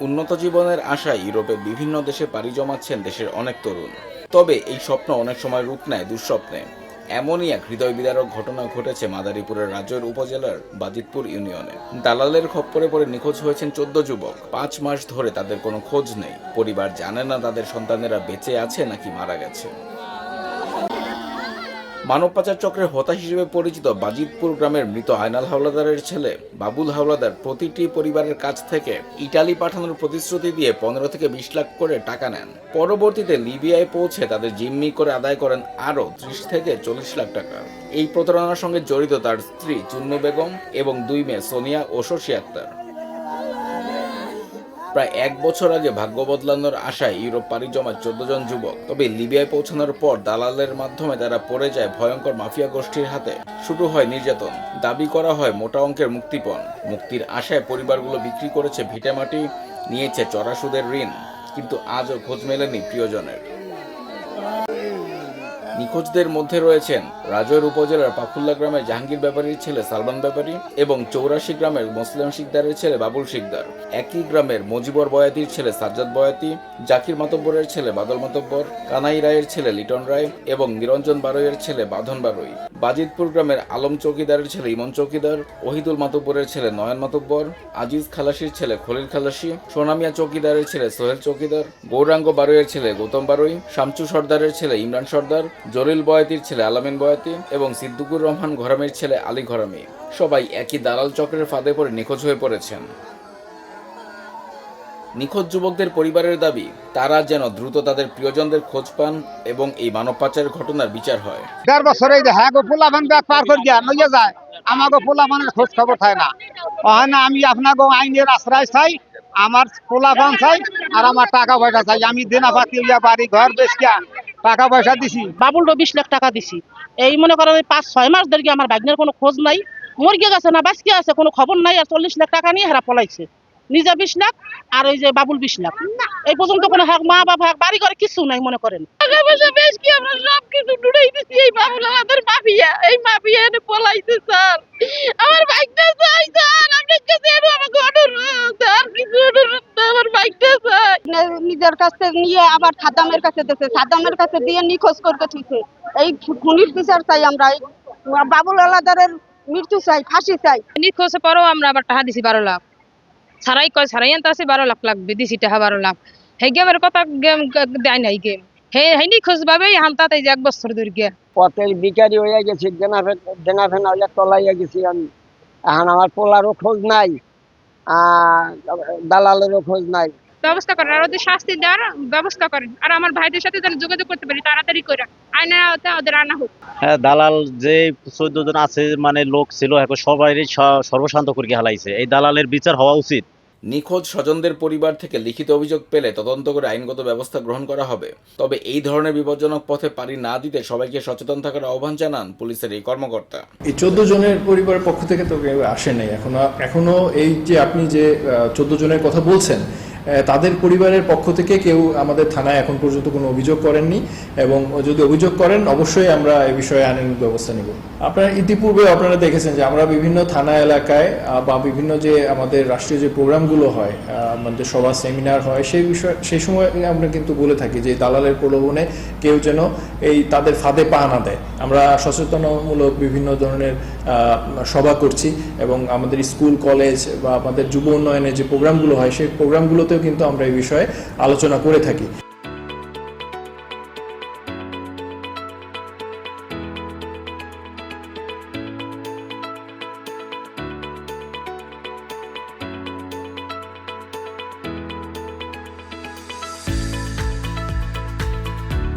উন্নত জীবনের আশায় ইউরোপে বিভিন্ন দেশে পাড়ি জমাচ্ছেন দেশের অনেক তরুণ। তবে এই স্বপ্ন অনেক সময় রূপ নেয় দুঃস্বপ্নে। এমনই এক হৃদয় বিদারক ঘটনা ঘটেছে মাদারীপুরের রাজৈর উপজেলার বাজিতপুর ইউনিয়নে। দালালের খপ্পরে পড়ে নিখোঁজ হয়েছেন চোদ্দ যুবক। পাঁচ মাস ধরে তাদের কোনো খোঁজ নেই। পরিবার জানে না তাদের সন্তানেরা বেঁচে আছে নাকি মারা গেছে। মানব পাচার চক্রের হতা হিসেবে পরিচিত বাজিতপুর গ্রামের মৃত আয়নাল হাওলাদারের ছেলে বাবুল হাওলাদার প্রতিটি পরিবারের কাছ থেকে ইটালি পাঠানোর প্রতিশ্রুতি দিয়ে পনেরো থেকে বিশ লাখ করে টাকা নেন। পরবর্তীতে লিবিয়ায় পৌঁছে তাদের জিম্মি করে আদায় করেন আরও ত্রিশ থেকে চল্লিশ লাখ টাকা। এই প্রতারণার সঙ্গে জড়িত তার স্ত্রী চুন্নু বেগম এবং দুই মেয়ে সোনিয়া ও শশী আক্তার। প্রায় এক বছর আগে ভাগ্য বদলানোর আশায় ইউরোপ পাড়ি জমায় চোদ্দ জন যুবক। তবে লিবিয়ায় পৌঁছানোর পর দালালের মাধ্যমে তারা পড়ে যায় ভয়ঙ্কর মাফিয়া গোষ্ঠীর হাতে। শুরু হয় নির্যাতন। দাবি করা হয় মোটা অঙ্কের মুক্তিপণ। মুক্তির আশায় পরিবারগুলো বিক্রি করেছে ভিটেমাটি নিয়েছে চড়া সুদের ঋণ। কিন্তু আজও খোঁজ মেলেনি প্রিয়জনের। নিখোঁজদের মধ্যে রয়েছেন রাজৈর উপজেলার পাকুল্লা গ্রামের জাহাঙ্গীর ব্যাপারীর ছেলে সালমান ব্যাপারী এবং চৌরাশি গ্রামের মুসলিম শিকদারের ছেলে বাবুল শিকদার। একই গ্রামের মজিবর বয়াতির ছেলে সাজ্জাদ বয়াতি, জাকির মাতব্বরের ছেলে বাদল মাতব্বর, কানাই রায়ের ছেলে লিটন রায় এবং নিরঞ্জন বারৈয়ের ছেলে বাঁধন বারৈ বাজিতপুর গ্রামের আলম চৌকিদারের ছেলে ইমন চৌকিদার, ওহিদুল মাতব্বরের ছেলে নয়ন মাতব্বর, আজিজ খালাসির ছেলে খলিল খালাসি, সোনামিয়া চৌকিদারের ছেলে সোহেল চৌকিদার, গৌরাঙ্গ বারৈয়ের ছেলে গৌতম বারৈ শামচু সর্দারের ছেলে ইমরান সর্দার জলিল বয়াতির ছেলে আলামিন বয়াতি এবং সিদ্দিকুর রহমান ঘরামির ছেলে আলী ঘরামি সবাই একই দালাল চক্রের ফাঁদে পড়ে নিখোঁজ হয়ে পড়েছেন। নিখোঁজ যুবকদের পরিবারের দাবি, তারা যেন দ্রুত তাদের প্রিয়জনদের খোঁজ পান এবং এই মানব পাচারের ঘটনার বিচার হয়। দেড় হ্যাঁ গো ব্যাগ পার করে নইয়া যায় ভানের খোঁজ খবর থাকে না। হয় না আমি আপনাকে আইনের আশ্রয় চাই, আমার পোলা ভান চাই, আর আমার টাকা পয়সা চাই। আমি দেনা পাতি বাড়ি ঘর বেসকিয়া টাকা পয়সা দিছি। বাবুলটো বিশ লাখ টাকা দিছি। এই মনে করো এই পাঁচ ছয় মাস ধরে আমার ভাগ্নের কোনো খোঁজ নাই? মরিয়ে গেছে না বাঁচকে আছে কোনো খবর নাই আর চল্লিশ লাখ টাকা নিয়ে হেরা পলাইছে। নিজে বিশ লাখ আর ওই যে বাবুল বিশ লাখ। এই পর্যন্ত কোনো হ্যাঁ মা বাবা হ্যাঁ বাড়ি ঘরে কিছু নাই মনে করেন। টাকা পয়সা বেশ কি আমরা সব কিছু ডুড়াই দিছি এই বাবুল আমাদের মাফিয়া এই মাফিয়া এনে পলাইছে স্যার। আমার বাইকটা চাই স্যার আপনার কাছে এনে আমাকে অনুরোধ স্যার কিছু অনুরোধ নিজের কাছে নিয়ে আবার সাদ্দামের কাছে দিয়েছে সাদ্দামের কাছে দিয়ে নিখোঁজ করতে থুইছে এই খুনির বিচার চাই আমরা। বাবুল আলাদারের মৃত্যু চাই ফাঁসি চাই। নিখোঁজে পরেও আমরা আবার টাকা দিছি বারো লাখ। সারাই কয় সারাই আনতে আছে বারো লাখ লাগবে দিছি টাকা বারো লাখ। সেই গেমের কথা গেম দেয় নাই গেম। হে হে নিখোঁজ ভাবেই হান্তাতে যে এক বছর ধরে গিয়া। পথের ভিকারি হইয়া গেছি দেনা দেনা ফেনা হইয়া তলাইয়া গেছি আমি। এখন আমার পোলারও খোঁজ নাই আর দালালেরও খোঁজ নাই। ব্যবস্থা করেন আর ওদের শাস্তি দেওয়ার ব্যবস্থা করেন। আর আমার ভাইদের সাথে যেন যোগাযোগ করতে পারি তাড়াতাড়ি করে। আওতায় ওদের আনা হোক। হ্যাঁ দালাল যে চোদ্দ জন আছে মানে লোক ছিল এখন সবাই সর্বশান্ত করে হালাইছে। এই দালালের বিচার হওয়া উচিত। নিখোঁজ স্বজনদের পরিবার থেকে লিখিত অভিযোগ পেলে তদন্ত করে আইনগত ব্যবস্থা গ্রহণ করা হবে। তবে এই ধরনের বিপজ্জনক পথে পাড়ি না দিতে সবাইকে সচেতন থাকার আহ্বান জানান পুলিশের এই কর্মকর্তা। এই চোদ্দ জনের পরিবারের পক্ষ থেকে তো কেউ আসে নাই। এখনও এখনও এই যে আপনি যে চোদ্দ জনের কথা বলছেন তাদের পরিবারের পক্ষ থেকে কেউ আমাদের থানায় এখন পর্যন্ত কোনো অভিযোগ করেননি এবং যদি অভিযোগ করেন, অবশ্যই আমরা এ বিষয়ে আইনানুগ ব্যবস্থা নিব। আপনারা ইতিপূর্বে আপনারা দেখেছেন যে আমরা বিভিন্ন থানা এলাকায় বা বিভিন্ন যে আমাদের রাষ্ট্রীয় যে প্রোগ্রামগুলো হয় আমাদের সভা, সেমিনার হয়, সেই বিষয়, সেই সময় আমরা কিন্তু বলে থাকি যে দালালের প্রলোভনে কেউ যেন এই তাদের ফাঁদে পা না দেয়। আমরা সচেতনমূলক বিভিন্ন ধরনের সভা করছি এবং আমাদের স্কুল, কলেজ বা আমাদের যুব উন্নয়নের যে প্রোগ্রামগুলো হয়, সেই প্রোগ্রামগুলোতেও কিন্তু আমরা এই বিষয়ে আলোচনা করে থাকি।